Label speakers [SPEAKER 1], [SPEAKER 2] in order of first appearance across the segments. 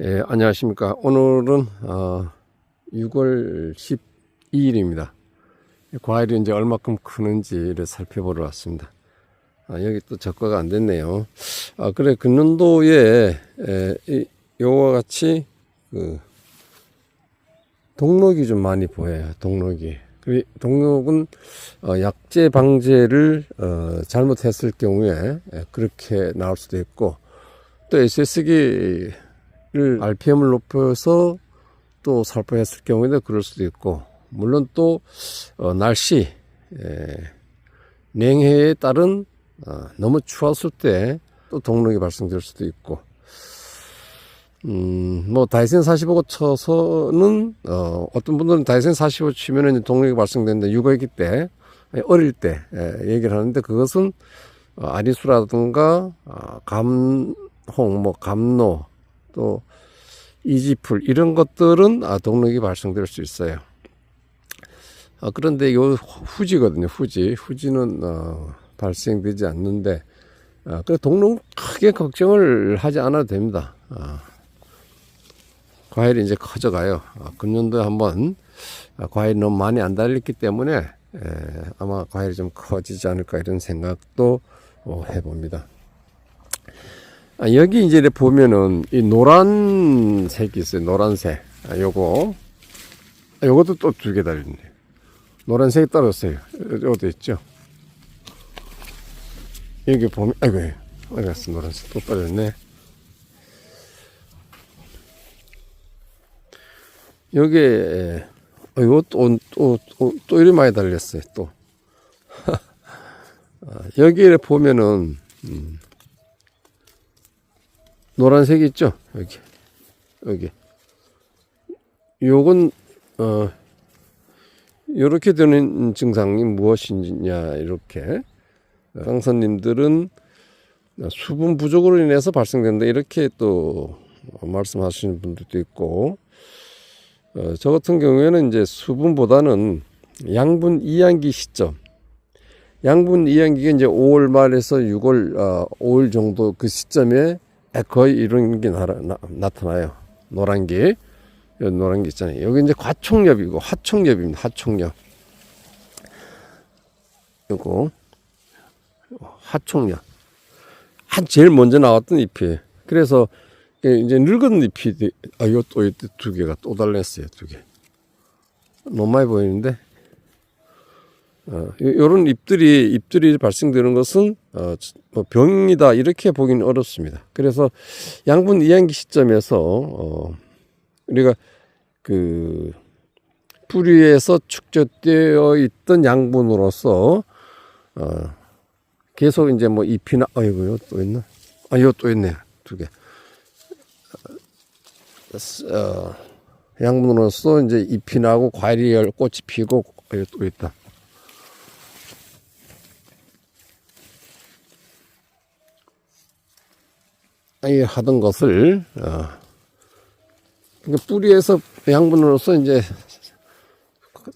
[SPEAKER 1] 예, 안녕하십니까. 오늘은 어, 6월 12일입니다. 과일이 이제 얼마큼 크는지를 살펴보러 왔습니다. 아, 여기 또 적과가 안 됐네요. 아, 그래, 근년도에 에, 이, 요와 같이 그 동록이 좀 많이 보여요. 동록이. 그 동록은 어, 약재 방제를 어, 잘못했을 경우에 에, 그렇게 나올 수도 있고 또 SS기를 RPM을 높여서 또 살포했을 경우에도 그럴 수도 있고 물론 또 어, 날씨 에, 냉해에 따른 어, 너무 추웠을 때 또 동록이 발생될 수도 있고 음, 뭐, 다이센 45 쳐서는, 어, 어떤 분들은 다이센 45 치면은 동력이 발생되는데, 육아기 때, 아니, 어릴 때, 예, 얘기를 하는데, 그것은, 어, 아리수라든가, 어, 감홍, 뭐, 감노, 또, 이지풀, 이런 것들은, 아, 동력이 발생될 수 있어요. 아, 그런데 요 후지거든요, 후지. 후지는, 어, 발생되지 않는데, 아, 그 동력 크게 걱정을 하지 않아도 됩니다. 아. 과일이 이제 커져가요. 아, 금년도에 한번 아, 과일이 너무 많이 안 달렸기 때문에 에, 아마 과일이 좀 커지지 않을까 이런 생각도 어, 해봅니다. 아, 여기 이제 보면은 이 노란색이 있어요. 노란색. 아, 요거. 아, 요것도 또 두 개 달렸네. 노란색이 떨어졌어요. 어디 있죠? 여기 보면, 아이고, 어디 갔어, 노란색 또 떨어졌네. 여기에 어, 이거 또 또 또 또, 또 이리 많이 달렸어요 또 아, 여기에 보면은 음, 노란색 있죠? 여기. 여기. 요건 어 요렇게 되는 증상이 무엇이냐 이렇게. 강사님들은 수분 부족으로 인해서 발생된다 이렇게 또 말씀하시는 분들도 있고 어, 저 같은 경우에는 이제 수분보다는 양분 이양기 시점. 양분 이양기가 이제 5월 말에서 6월, 어, 5월 정도 그 시점에 거의 이런 게 나, 나, 타나요 노란 게. 노란 게 있잖아요. 여기 이제 과총엽이고, 화총엽입니다. 화총엽. 요거. 화총엽. 한 제일 먼저 나왔던 잎이에요. 그래서 예, 이제 늙은 잎이, 아, 요 또, 두 개가 또 달렸어요, 두 개. 너무 많이 보이는데, 어, 요런 잎들이, 잎들이 발생되는 것은, 어, 뭐 병이다, 이렇게 보기는 어렵습니다. 그래서 양분 이양기 시점에서, 어, 우리가 그, 뿌리에서 축적되어 있던 양분으로서, 어, 계속 이제 뭐 잎이나, 아이고 요, 또 있나? 아, 요 또 있네, 두 개. 어, 양분으로서 이제 잎이 나고 과일이 열 꽃이 피고 또 있다. 하던 것을 어, 그러니까 뿌리에서 양분으로서 이제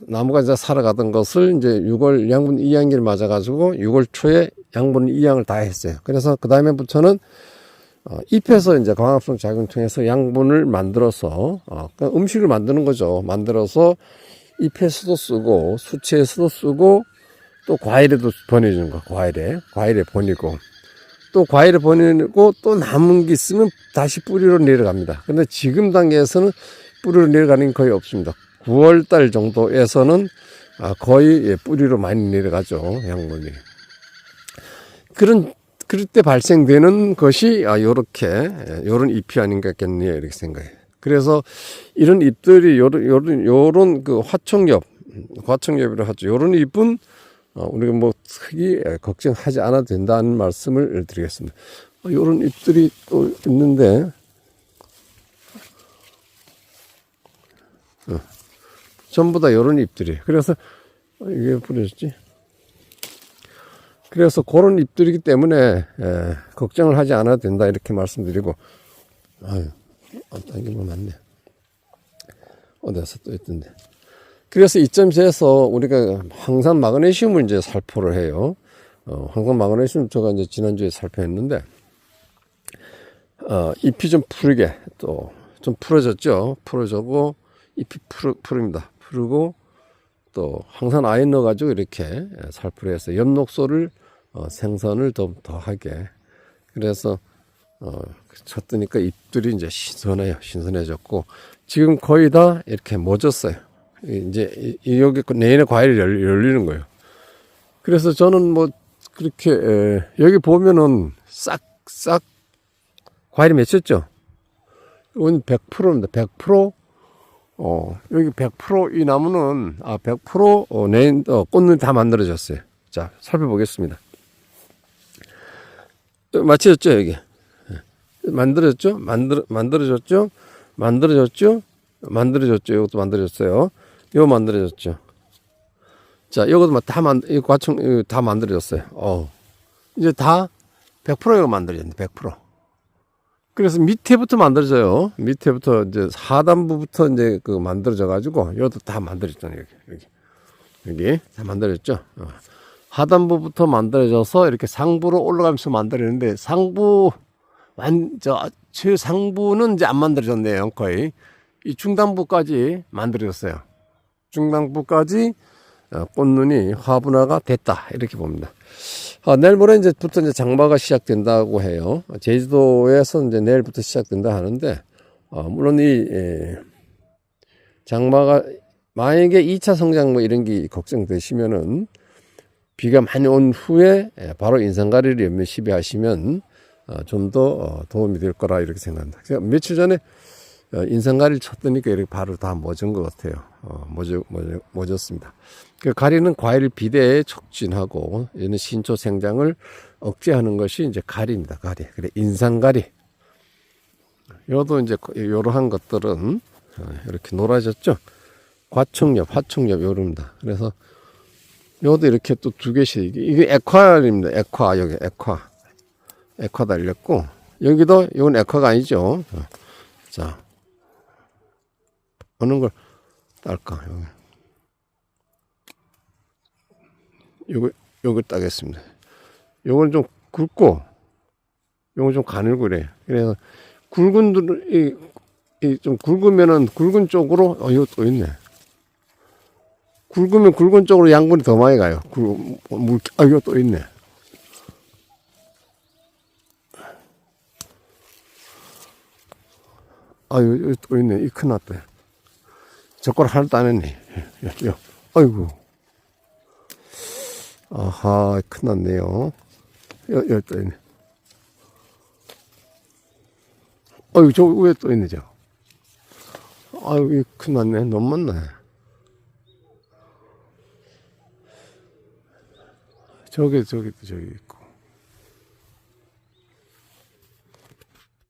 [SPEAKER 1] 나무가 이제 살아가던 것을 이제 6월 양분 2양기를 맞아가지고 6월 초에 양분 2양을 다 했어요. 그래서 그 다음에부터는 어, 잎에서 이제 광합성 작용을 통해서 양분을 만들어서 어, 그러니까 음식을 만드는 거죠. 만들어서 잎에서도 쓰고 수치에서도 쓰고 또 과일에도 보내주는 거. 과일에 과일에 보내고 또 과일에 보내고 또 남은 게 있으면 다시 뿌리로 내려갑니다. 근데 지금 단계에서는 뿌리로 내려가는 게 거의 없습니다. 9월 달 정도에서는 아, 거의 예, 뿌리로 많이 내려가죠. 양분이. 그런 그럴 때 발생되는 것이 아 요렇게 요런 잎이 아닌가 겠네요 이렇게 생각해요. 그래서 이런 잎들이 요런 요런 요런 그 화청엽 화청엽이라 하죠. 요런 잎은 어, 우리가 뭐 크게 걱정하지 않아도 된다는 말씀을 드리겠습니다. 어, 요런 잎들이 또 있는데 어, 전부 다 요런 잎들이 그래서 어, 이게 뿌려졌지? 그래서 그런 잎들이기 때문에 에, 걱정을 하지 않아도 된다 이렇게 말씀드리고 아유 안 당기면 맞네 어디서 또 있던데 그래서 이점에서 우리가 항상 마그네슘을 이제 살포를 해요 어, 항상 마그네슘 제가 이제 지난주에 살포했는데 어, 잎이 좀 푸르게 또 좀 풀어졌죠. 풀어졌고 잎이 푸르, 푸릅니다. 푸르고 또 항산 아연 넣어가지고 이렇게 예, 살풀이해서 엽록소를 어, 생선을 더 더하게 그래서 어, 쳤더니까 잎들이 이제 신선해요. 신선해졌고 지금 거의 다 이렇게 멎었어요. 이제 여기 그 내년에 과일이 열, 열리는 거예요. 그래서 저는 뭐 그렇게 에, 여기 보면은 싹 싹 과일이 맺혔죠. 이건 100%입니다. 100% 어, 여기 100%이 나무는 아 100% 어, 내년 어, 꽃눈이 다 만들어졌어요. 자 살펴보겠습니다. 어, 맞춰졌죠 여기 예. 만들어졌죠? 만들 만들어졌죠? 만들어졌죠? 만들어졌죠? 이것도 만들어졌어요. 이거 만들어졌죠? 자, 이것도 다 만, 이 과청, 다 만들어졌어요. 어. 이제 다 100%가 만들어졌네, 100%. 그래서 밑에부터 만들어져요. 밑에부터 이제 하단부부터 이제 그 만들어져 가지고 이것도 다 만들어졌잖아요, 여기. 여기. 여기 다 만들어졌죠? 어. 하단부부터 만들어져서 이렇게 상부로 올라가면서 만들어졌는데 상부, 완, 저, 최상부는 이제 안 만들어졌네요, 거의. 이 중단부까지 만들어졌어요. 중단부까지 어, 꽃눈이 화분화가 됐다 이렇게 봅니다. 아, 내일 모레 이제부터 이제 장마가 시작된다고 해요. 제주도에서 이제 내일부터 시작된다 하는데 어, 물론 이 에, 장마가 만약에 2차 성장 뭐 이런 게 걱정되시면은 비가 많이 온 후에 에, 바로 인상가리를 연면 시비하시면 어, 좀더 어, 도움이 될 거라 이렇게 생각합니다. 제가 며칠 전에 어, 인상가리를 쳤더니까 이렇게 바로 다 멎은 것 같아요. 어, 멎어, 멎어, 멎었습니다. 그 가리는 과일 비대에 촉진하고 얘는 신초 생장을 억제하는 것이 이제 가리입니다. 가리. 그래 인상가리. 요도 이제 이러한 것들은 어, 이렇게 노라졌죠. 과청엽, 화청엽 요럽니다. 그래서 요도 이렇게 또 두 개씩 이게- 이게 액화입니다. 액화 여기 액화. 액화 달렸고 여기도 이건 액화가 아니죠. 어. 자 어느 걸 딸까 여기. 요거 요거 따겠습니다. 요건 좀 굵고 요건 좀 가늘고래. 그래서 굵은 이좀 굵으면은 굵은 쪽으로 어 이거 또 있네. 굵으면 굵은 쪽으로 양분이 더 많이 가요. 굵, 물, 아 이거 또 있네. 아 여기 또 있네. 이큰 낫대. 저걸 하나도 안 했네. 아이고. 아하, 큰 났네요. 여, 여기 또 있네. 아유, 저 위에 또 있네, 저. 아유, 이큰 났네. 너무 많네. 저기, 저기, 저기.